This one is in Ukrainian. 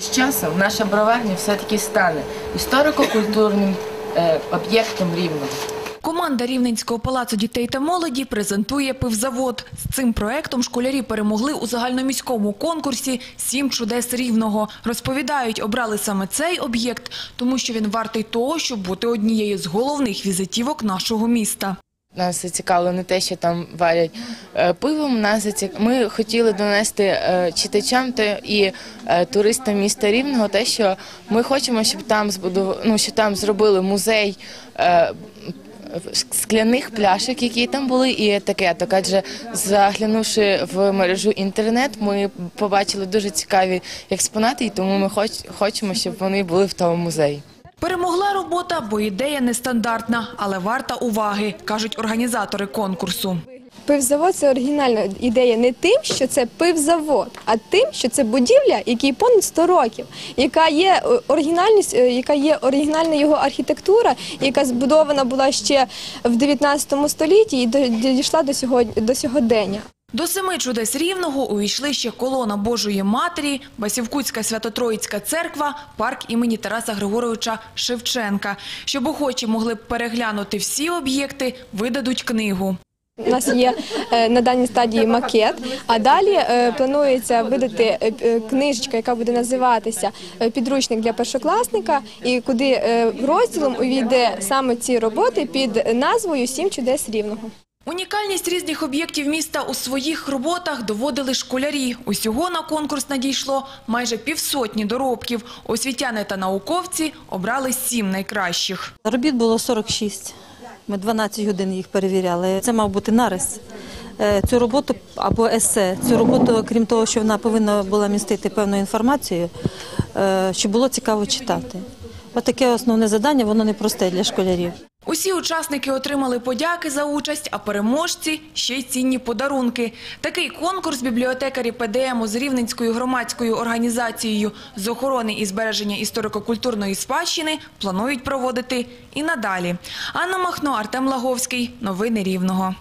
З часом наша броварня все-таки стане історико-культурним е, об'єктом рівного. Команда Рівненського палацу дітей та молоді презентує пивзавод. З цим проектом школярі перемогли у загальноміському конкурсі «Сім чудес рівного». Розповідають, обрали саме цей об'єкт, тому що він вартий того, щоб бути однією з головних візитівок нашого міста. Нас зацікавило не те, що там варять е, пивом. Нас зацік... Ми хотіли донести е, читачам та і е, туристам міста Рівного те, що ми хочемо, щоб там збудов... ну, там зробили музей. Скляних пляшок, які там були, і етикеток. Адже заглянувши в мережу інтернет, ми побачили дуже цікаві експонати, і тому ми хоч... хочемо, щоб вони були в тому музеї. Перемогла робота, бо ідея нестандартна, але варта уваги, кажуть організатори конкурсу. Пивзавод це оригінальна ідея не тим, що це пивзавод, а тим, що це будівля, якій понад 100 років, яка є е, оригінальність, е, яка є оригінальна його архітектура, яка збудована була ще в 19 столітті і дійшла до сьогодні до сьогодення. До семи чудес рівного увійшли ще колона Божої Матері, Басівкутська Свято-Троїцька церква, парк імені Тараса Григоровича Шевченка. Щоб охочі могли б переглянути всі об'єкти, видадуть книгу. У нас є е, на даній стадії макет, а далі е, планується видати е, книжечка, яка буде називатися Підручник для першокласника, і куди розділом увійде саме ці роботи під назвою Сім чудес рівного. Унікальність різних об'єктів міста у своїх роботах доводили школярі. Усього на конкурс надійшло майже півсотні доробків. Освітяни та науковці обрали сім найкращих. Робіт було 46. Ми 12 годин їх перевіряли. Це мав бути нарис. Е, Цю роботу або есе. Цю роботу, крім того, що вона повинна була містити певну інформацію, е, щоб було цікаво читати. Отаке основне завдання, воно непросте для школярів. Усі учасники отримали подяки за участь, а переможці – ще й цінні подарунки. Такий конкурс бібліотекарі ПДМу з Рівненською громадською організацією з охорони і збереження історико-культурної спадщини планують проводити і надалі. Анна Махно, Артем Лаговський. Новини Рівного.